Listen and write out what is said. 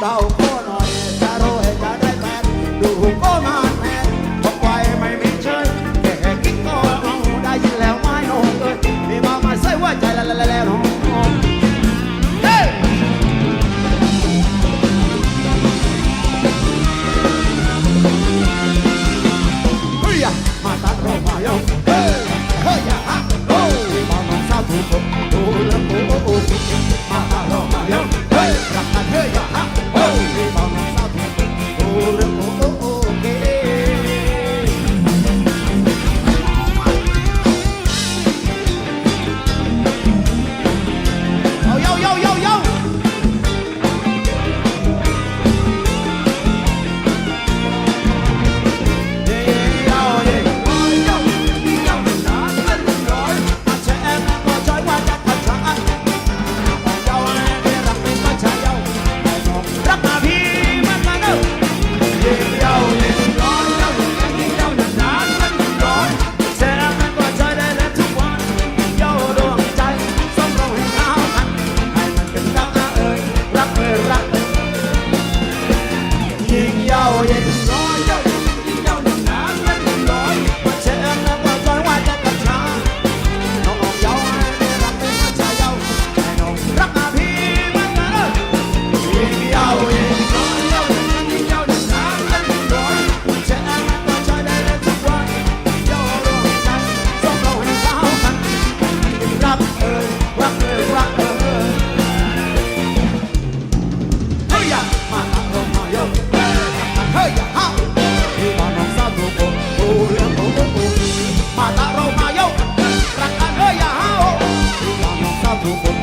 เต้าก็น่อยจรวยจะได้แฟนดูก็มาแทนทำไว้ไม่มีเชยแค่คิดก็เอาได้ยินแล้วไม่นองเอ้ยมีมามาใส่ว่ใจละละละละน้องมาตัดเรามาเย้า now it's all Mata Romeo, Raka Noya Hao, Raka Noya Hao,